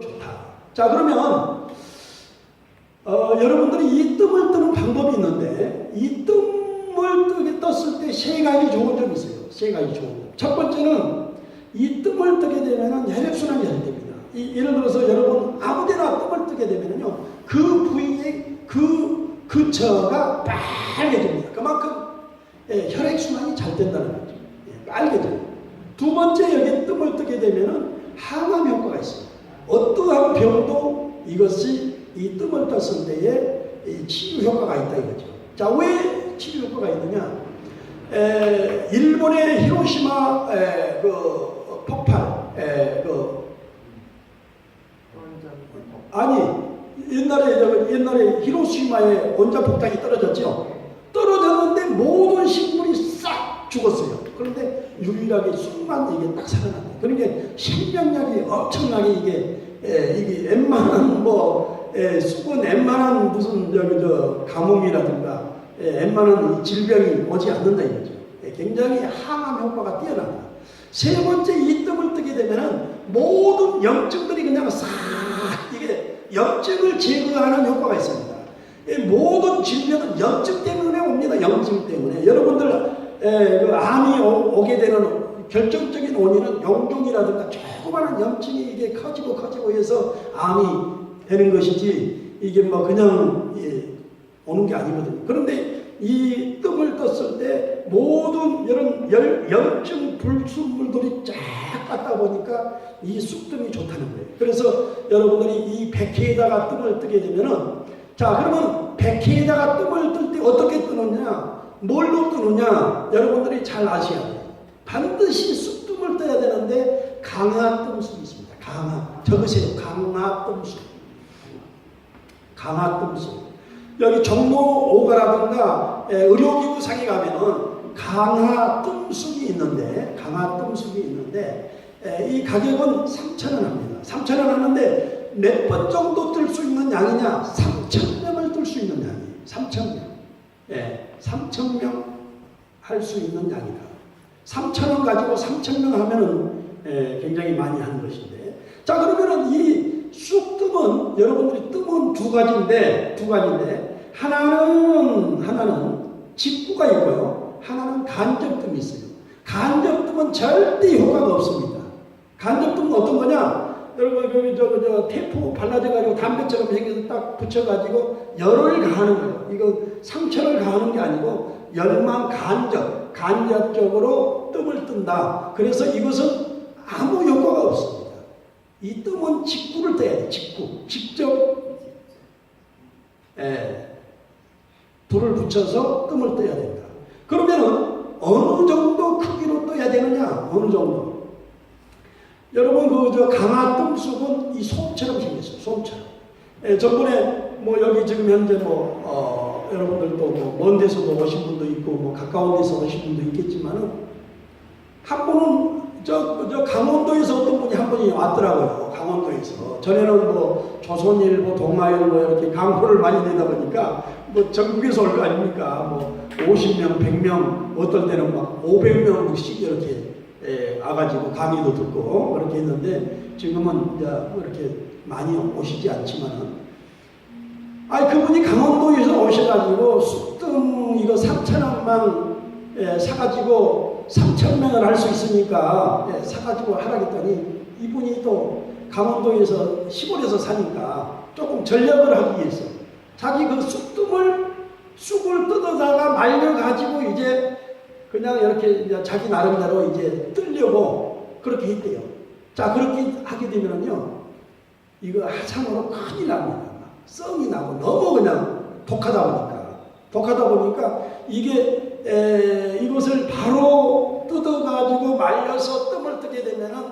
좋다. 자 그러면 어, 여러분들이 이 뜸을 뜨는 방법이 있는데 이 뜸을 뜨게 떴을 때 세 가지 좋은 점이 있어요. 세 가지 좋은 점. 첫 번째는 이 뜸을 뜨게 되면은 혈액순환이 잘 됩니다. 이, 예를 들어서 여러분 아무데나 뜸을 뜨게 되면은요 그 부위의 그 근처가 빨개집니다. 그만큼 예, 혈액순환이 잘 된다는 거죠. 예, 빨개져요. 두 번째 여기 뜸을 뜨게 되면은 항암 효과가 있어요. 어떠한 병도 이것이 이 뜸을 떴을 때에 이 치유 효과가 있다 이거죠. 자, 왜 치유 효과가 있느냐? 에, 일본의 히로시마 에, 그 폭발, 에, 그 아니 옛날에 저 옛날에 히로시마에 원자폭탄이 떨어졌죠. 떨어졌는데 모든 식물이 싹 죽었어요. 그런데 유일하게 쑥만 이게 딱 살아났다. 그러니까 생명력이 엄청나게 이게 에, 이게 웬만한 뭐 에, 쑥은 웬만한 무슨 저기 저 가뭄이라든가 에, 웬만한 질병이 오지 않는다 이거죠. 에, 굉장히 항암 효과가 뛰어납니다. 세 번째 이 뜸을 뜨게 되면은 모든 염증들이 그냥 싹 이게 염증을 제거하는 효과가 있습니다. 이 모든 질병은 염증 때문에 옵니다. 염증 때문에 여러분들 에, 그 암이 오, 게 되는 결정적인 원인은 용종이라든가 조그마한 염증이 이게 커지고 커지고 해서 암이 되는 것이지 이게 뭐 그냥 예, 오는 게 아니거든요. 그런데 이 뜸을 떴을 때 모든 이런 열, 염증 불순물들이 쫙 갔다 보니까 이 쑥뜸이 좋다는 거예요. 그래서 여러분들이 이 백회에다가 뜸을 뜨게 되면은 자 그러면 백회에다가 뜸을 뜰 때 어떻게 뜨느냐 뭘로 뜨느냐 여러분들이 잘 아셔야 돼요. 반드시 쑥뜸을 떠야 되는데 강화뜸쑥이 있습니다. 강화 적으세요. 강화뜸쑥 강화뜸쑥 여기 종로 오가라든가 에, 의료기구 상에 가면은 강화뜸쑥이 있는데 강화뜸쑥이 있는데 에, 이 가격은 3,000원 합니다. 3,000원 하는데 몇 번 정도 뜰 수 있는 양이냐? 3,000명을 뜰 수 있는 양이에요. 3,000명. 예, 3,000명 할 수 있는 양이다. 3,000원 가지고 3,000명 하면은 예, 굉장히 많이 하는 것인데. 자, 그러면은 이 쑥뜸은 여러분들이 뜸은 두 가지인데, 두 가지인데, 하나는, 하나는 직구가 있고요. 하나는 간접뜸이 있어요. 간접뜸은 절대 효과가 없습니다. 간접뜸은 어떤 거냐? 여러분 여기 저, 저 테이프 발라져 가지고 담배처럼 생겨서 딱 붙여가지고 열을 가하는 거예요. 이거 상처를 가하는 게 아니고 열만 간접, 간접적으로 뜸을 뜬다. 그래서 이것은 아무 효과가 없습니다. 이 뜸은 직구를 떠야 돼. 직구, 직접 예, 불을 붙여서 뜸을 떠야 된다. 그러면은 어느 정도 크기로 떠야 되느냐? 어느 정도? 여러분 그 저 강화뜸쑥은 이 솜처럼 생겼어요. 솜처럼. 예, 저번에 뭐 여기 지금 현재 뭐 어, 여러분들도 뭐먼 데서도 오신 분도 있고 뭐 가까운 데서 오신 분도 있겠지만은 한 분은 저, 저 강원도에서 어떤 분이 한 분이 왔더라고요. 강원도에서 전에는 뭐 조선일보, 동아일보 이렇게 강포를 많이 내다 보니까 뭐 전국에서 올 거 아닙니까? 뭐 50명, 100명, 어떨 때는 막 500명씩 이렇게 예, 와가지고 강의도 듣고 그렇게 했는데 지금은 이제 뭐 이렇게 많이 오시지 않지만은. 아니 그분이 강원도에서 오셔가지고 쑥뜸 이거 3천 원만 예, 사가지고 3천 명을 할 수 있으니까 예, 사가지고 하라겠더니 이분이 또 강원도에서 시골에서 사니까 조금 전략을 하기 위해서 자기 그 쑥뜸을 쑥을 뜯어다가 말려가지고 이제 그냥 이렇게 자기 나름대로 이제 뜨려고 그렇게 했대요. 자, 그렇게 하게 되면은요, 이거 하상으로 큰일 납니다. 썩이 나고 너무 그냥 독하다 보니까. 독하다 보니까 이게, 에, 이것을 바로 뜯어가지고 말려서 뜸을 뜨게 되면은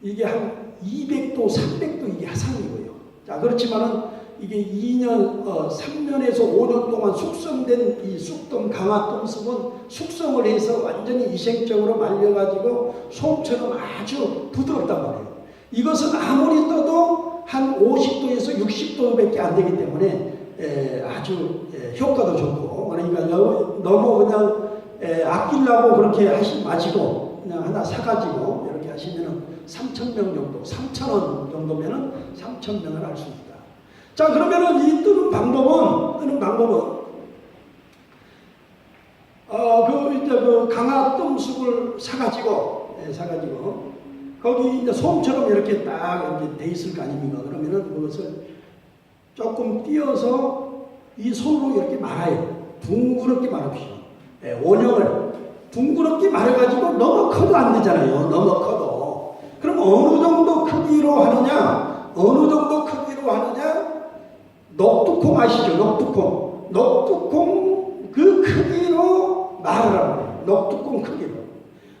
이게 한 200도, 300도 이게 하상이고요. 자, 그렇지만은 이게 2년, 어, 3년에서 5년 동안 숙성된 이 쑥덤 강화冬쑥은 숙성을 해서 완전히 위생적으로 말려가지고 솜처럼 아주 부드럽단 말이에요. 이것은 아무리 떠도 한 50도에서 60도밖에 안 되기 때문에 에, 아주 에, 효과도 좋고 그러니까 너무, 너무 그냥 에, 아끼려고 그렇게 하시 마시고 그냥 하나 사가지고 이렇게 하시면은 3천 명 정도, 3천 원 정도면은 3천 명을 할 수 있다. 자 그러면은 이 뜨는 방법은 뜨는 방법은 어 그 이제 그 강화 뜸쑥을 사가지고 예, 사가지고 거기 이제 솜처럼 이렇게 딱 이렇게 돼 있을 거 아닙니까? 그러면은 그것을 조금 띄어서 이 손으로 이렇게 말아요. 둥그렇게 말합시다. 예, 원형을 둥그렇게 말해가지고 너무 커도 안 되잖아요. 너무 커도. 그럼 어느 정도 크기로 하느냐? 어느 정도? 녹두콩 아시죠? 녹두콩. 녹두콩 그 크기로 말을 하는 녹두콩 크기로.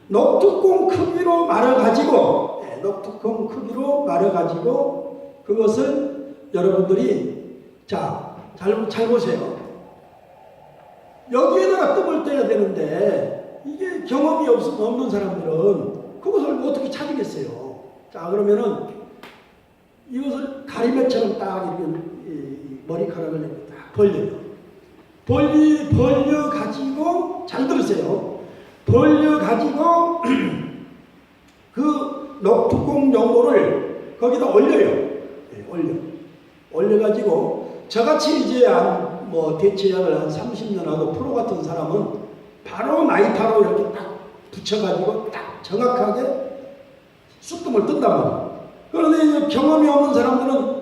녹두콩 크기로 말아가지고, 예, 녹두콩 크기로 말아가지고 그것을 여러분들이 자, 잘, 잘 보세요. 여기에다가 뜸을 떼야 되는데 이게 경험이 없, 없는 사람들은 그것을 어떻게 찾으겠어요? 자 그러면은 이것을 가리매처럼 딱 이렇게 머리카락을 이렇게 딱 벌려요. 벌리 벌려 가지고 잘 들으세요. 벌려 가지고 그 녹두콩 용도를 거기다 올려요. 예, 올려. 올려가지고 저같이 이제 한 뭐 대체약을 한 30년 하고 프로 같은 사람은 바로 나이타로 이렇게 딱 붙여가지고 딱 정확하게 쑥뜸을 뜬단 말이에요. 그런데 경험이 없는 사람들은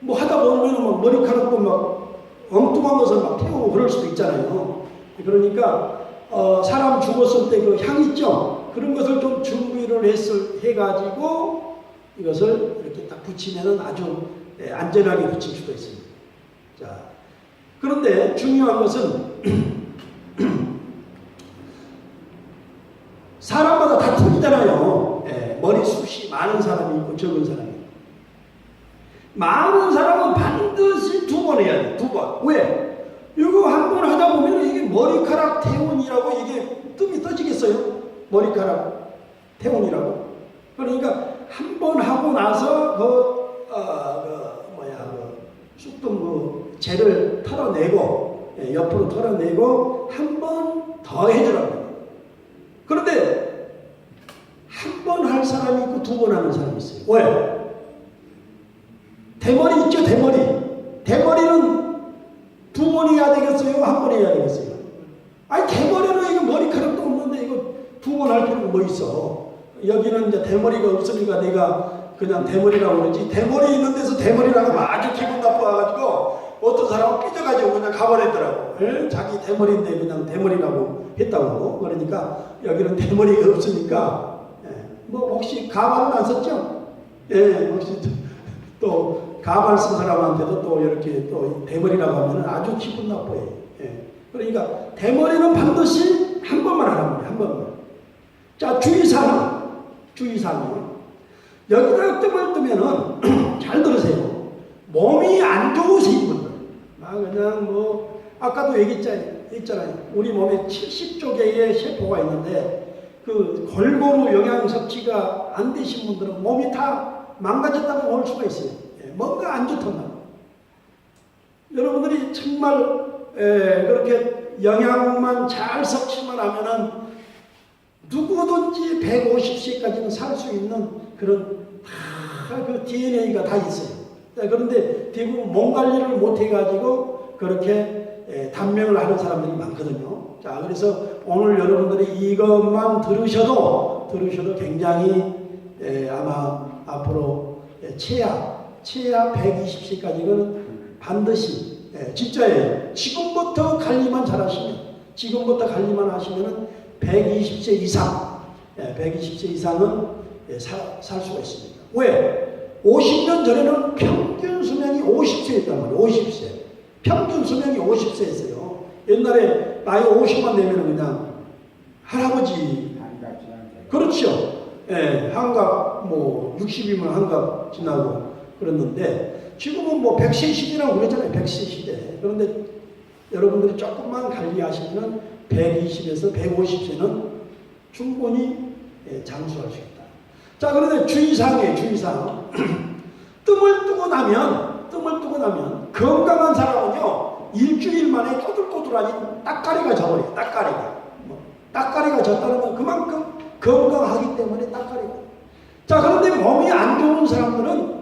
뭐 하다 보면 막 머리카락도 막 엉뚱한 것을 막 태우고 그럴 수도 있잖아요. 그러니까 어, 사람 죽었을 때 그 향 있죠? 그런 것을 좀 준비를 했을, 해가지고 이것을 이렇게 딱 붙이면은 아주 예, 안전하게 붙일 수가 있습니다. 자, 그런데 중요한 것은 사람마다 다 틀리잖아요. 예, 머리숱이 많은 사람이 있고 적은 사람이. 많은 사람은 반드시 두 번 해야 돼. 두 번. 왜? 이거 한 번 하다 보면 이게 머리카락 태운이라고 이게 뜸이 떠지겠어요? 머리카락 태운이라고. 그러니까 한 번 하고 나서 그, 어, 그 뭐야, 그 쑥뜸 그 재를 털어내고, 예, 옆으로 털어내고 한 번 더 해주라고. 그런데 한 번 할 사람이 있고 두 번 하는 사람이 있어요. 왜? 대머리 있죠, 대머리. 대머리는 두 번 해야 되겠어요? 한 번 해야 되겠어요? 아니, 대머리는 이거 머리카락도 없는데 이거 두 번 할 필요가 뭐 있어? 여기는 이제 대머리가 없으니까 내가 그냥 대머리라고 그러지. 대머리 있는 데서 대머리라고 하면 아주 기분 나빠가지고 어떤 사람은 삐져가지고 그냥 가버렸더라고. 에? 자기 대머리인데 그냥 대머리라고 했다고. 그러니까 여기는 대머리가 없으니까 예. 뭐 혹시 가발은 안 썼죠? 예, 혹시 또 가발 쓴 사람한테도 또 이렇게 또 대머리라고 하면 아주 기분 나빠요. 예. 그러니까 대머리는 반드시 한 번만 하는 거예요. 한 번만. 자 주의사항, 주의사항. 여기다 뜸을 뜨면은 잘 들으세요. 몸이 안 좋으신 분들, 아 그냥 뭐 아까도 얘기했잖아요. 우리 몸에 70조 개의 세포가 있는데 그 골고루 영양 섭취가 안 되신 분들은 몸이 다 망가졌다고 볼 수가 있어요. 예, 뭔가 안 말이에요. 여러분들이 정말 에, 그렇게 영양만 잘 섭취만 하면은 누구든지 150세까지는 살 수 있는 그런 다그 DNA가 다 있어요. 자, 그런데 대부분 몸 관리를 못 해가지고 그렇게 에, 단명을 하는 사람들이 많거든요. 자, 그래서 오늘 여러분들이 이것만 들으셔도 들으셔도 굉장히 에, 아마 앞으로 에, 최하 최하 120세까지는 반드시 예, 진짜예요. 지금부터 관리만 잘하시면 지금부터 관리만 하시면은 120세 이상, 예, 120세 이상은 예, 살, 살 수가 있습니다. 왜? 50년 전에는 평균 수명이 50세였단 말이에요. 50세. 평균 수명이 50세였어요. 옛날에 나이 50만 되면 그냥 할아버지 그렇죠. 예, 한갑 뭐 60이면 한갑 지나고 그랬는데 지금은 뭐 100세 시대라고 그랬잖아요. 100세 시대. 그런데 여러분들이 조금만 관리하시면 120에서 150세는 충분히 예, 장수할 수 있다. 자, 그런데 주의사항이에요. 주의사항. 뜸을 뜨고 나면 뜸을 뜨고 나면 건강한 사람은요 일주일 만에 꼬들꼬들하니 딱가리가 져버려요. 딱가리가. 뭐, 딱가리가 졌다는 건 그만큼 건강하기 때문에 딱가리가. 자, 그런데 몸이 안 좋은 사람들은